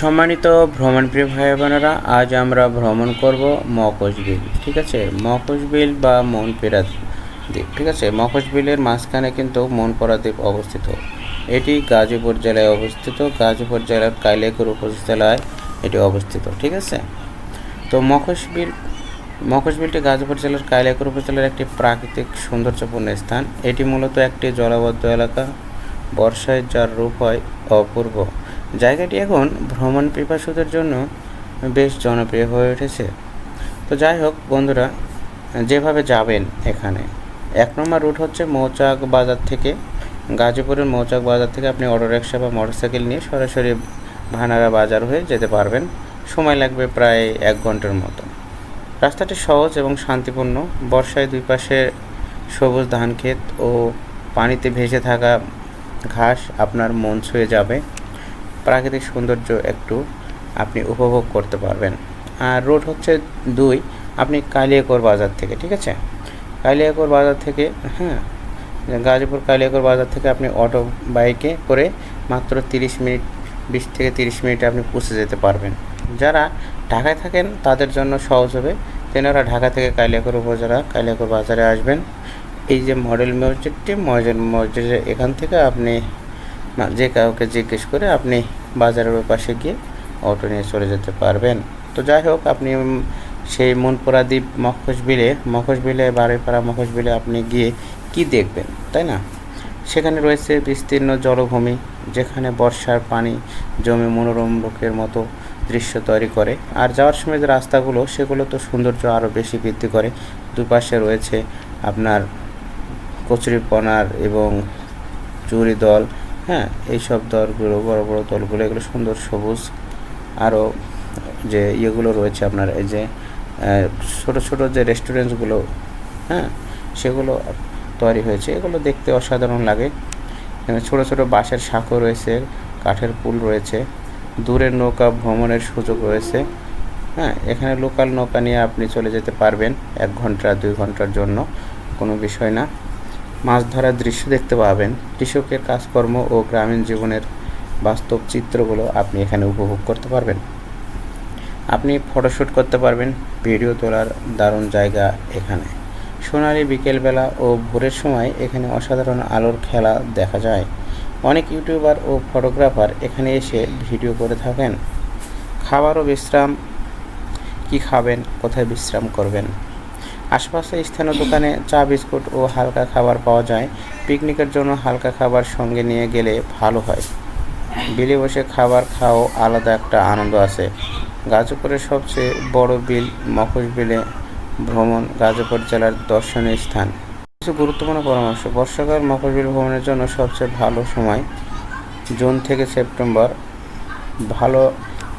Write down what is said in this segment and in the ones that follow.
সম্মানিত ভ্রমণপ্রিয় ভাই বোনেরা আজ আমরা ভ্রমণ করব মকশ বিল ঠিক আছে? মকশ বিল বা মনপেরা দ্বীপ ঠিক আছে? মকশ বিলের মাঝখানে কিন্তু মনপরা দ্বীপ অবস্থিত। এটি গাজীপুর জেলায় অবস্থিত। গাজীপুর জেলার কাইলেকুর উপজেলায় এটি অবস্থিত, ঠিক আছে? তো মকশ বিল মকশ বিলটি গাজীপুর জেলার কাইলাকুর উপজেলার একটি প্রাকৃতিক সৌন্দর্যপূর্ণ স্থান। এটি মূলত একটি জলাবদ্ধ এলাকা। বর্ষায় যার রূপ হয় অপূর্ব। জায়গাটি এখন ভ্রমণ পিপাসুদের জন্য বেশ জনপ্রিয় হয়ে উঠেছে। তো যাই হোক, বন্ধুরা, যেভাবে যাবেন এখানে, এক নম্বর রুট হচ্ছে মৌচাক বাজার থেকে। গাজীপুরের মৌচাক বাজার থেকে আপনি অটো রিক্সা বা মোটরসাইকেল নিয়ে সরাসরি ভানারা বাজার হয়ে যেতে পারবেন। সময় লাগবে প্রায় এক ঘণ্টার মতো। রাস্তাটি সহজ এবং শান্তিপূর্ণ। বর্ষায় দুই পাশে সবুজ ধান ক্ষেত ও পানিতে ভেসে থাকা ঘাস আপনার মন ছুঁয়ে যাবে। প্রাকৃতিক সৌন্দর্য একটু আপনি উপভোগ করতে পারবেন। আর রোড হচ্ছে দুই, আপনি কালিয়াকোর বাজার থেকে, ঠিক আছে? কালিয়াকোর বাজার থেকে হ্যাঁ গাজীপুর কালিয়াকোর বাজার থেকে আপনি অটো, বাইকে করে মাত্র তিরিশ মিনিট, বিশ থেকে তিরিশ মিনিটে আপনি পৌঁছে যেতে পারবেন। যারা ঢাকায় থাকেন, তাদের জন্য সহজ হবে। তেনারা ঢাকা থেকে কালিয়াকোর উপজেলা, কালিয়াকোর বাজারে আসবেন। এই যে মডেল মসজিদটি মডেল মসজিদের এখান থেকে আপনি যে কাউকে জিজ্ঞেস করে আপনি বাজারের ওই পাশে গিয়ে অটো নিয়ে চলে যেতে পারবেন। তো যাই হোক, আপনি সেই মনপুরা দ্বীপ মখোশ বিলে মখোশ বিলে বাড়িপাড়া মখোশ বিলে আপনি গিয়ে কি দেখবেন, তাই না? সেখানে রয়েছে বিস্তীর্ণ জলভূমি, যেখানে বর্ষার পানি জমে মনোরম লোকের মতো দৃশ্য তৈরি করে। আর যাওয়ার সময় যে রাস্তাগুলো, সেগুলো তো সৌন্দর্য আরও বেশি বৃদ্ধি করে। দুপাশে রয়েছে আপনার কচুরিপনার এবং চুরি দল হ্যাঁ এইসব দলগুলো, বড় বড় দলগুলো, এগুলো সুন্দর সবুজ। আরও যে ইয়েগুলো রয়েছে আপনার, এই যে ছোট ছোট যে রেস্টুরেন্টসগুলো হ্যাঁ সেগুলো তৈরি হয়েছে। এগুলো দেখতে অসাধারণ লাগে। এখানে ছোট ছোট বাঁশের সাঁকো রয়েছে, কাঠের পুল রয়েছে দূরের নৌকা ভ্রমণের সুযোগ রয়েছে। হ্যাঁ এখানে লোকাল নৌকা নিয়ে আপনি চলে যেতে পারবেন এক ঘণ্টা, দুই ঘণ্টার জন্য, কোনো বিষয় না। মাছ ধরার দৃশ্য দেখতে পাবেন। কৃষকের কাজকর্ম ও গ্রামীণ জীবনের বাস্তব চিত্রগুলো আপনি এখানে উপভোগ করতে পারবেন। আপনি ফটোশ্যুট করতে পারবেন, ভিডিও তোলার দারুণ জায়গা এখানে। সোনালি বিকেলবেলা ও ভোরের সময় এখানে অসাধারণ আলোর খেলা দেখা যায়। অনেক ইউটিউবার ও ফটোগ্রাফার এখানে এসে ভিডিও করে থাকেন। খাবার ও বিশ্রাম, কি খাবেন, কোথায় বিশ্রাম করবেন? আশপাশে স্থানীয় দোকানে চা, বিস্কুট ও হালকা খাবার পাওয়া যায়। পিকনিকের জন্য হালকা খাবার সঙ্গে নিয়ে গেলে ভালো হয়। বিলে বসে খাবার খাও আলাদা একটা আনন্দ আছে। গাজীপুরের সবচেয়ে বড় বিল মখোশ বিলে ভ্রমণ গাজীপুর জেলার দর্শনীয় স্থান। কিছু গুরুত্বপূর্ণ পরামর্শ, বর্ষাকাল মখোশ বিল ভ্রমণের জন্য সবচেয়ে ভালো সময় জুন থেকে সেপ্টেম্বর। ভালো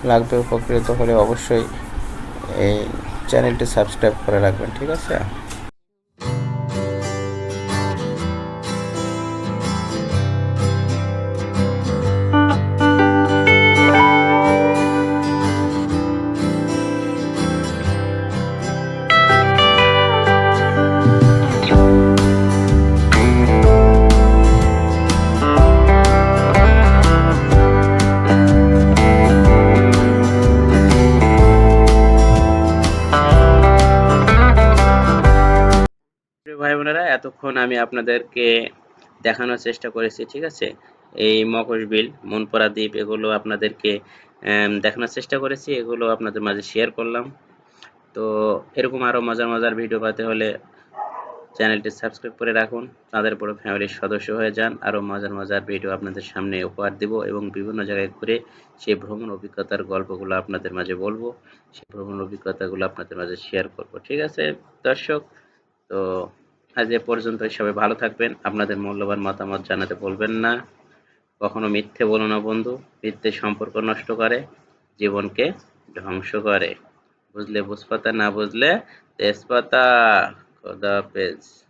লাগবে উপকৃত হলে অবশ্যই এই চ্যানেলটি সাবস্ক্রাইব করে রাখবেন ঠিক আছে? এতক্ষণ আমি আপনাদেরকে দেখানোর চেষ্টা করেছি, ঠিক আছে? এই মকশ বিল, মনপরা দ্বীপ, এগুলো আপনাদেরকে দেখানোর চেষ্টা করেছি, এগুলো আপনাদের মাঝে শেয়ার করলাম। তো এরকম আরও মজার মজার ভিডিও পেতে হলে চ্যানেলটি সাবস্ক্রাইব করে রাখুন, তাদের বড় ফ্যামিলির সদস্য হয়ে যান। আরও মজার মজার ভিডিও আপনাদের সামনে উপহার দিব এবং বিভিন্ন জায়গায় ঘুরে সেই ভ্রমণ অভিজ্ঞতার গল্পগুলো আপনাদের মাঝে বলব। সেই ভ্রমণ অভিজ্ঞতাগুলো আপনাদের মাঝে শেয়ার করব, ঠিক আছে? দর্শক, তো আজ এ পর্যন্ত সবাই ভালো থাকবেন। আপনাদের মূল্যবান মতামত জানাতে বলবেন না। কখনো মিথ্যে বলো না বন্ধু। মিথ্যে সম্পর্ক নষ্ট করে, জীবনকে ধ্বংস করে। বুঝলে বুঝপাতা, না বুঝলে তেজপাতা। খোদা হাফেজ।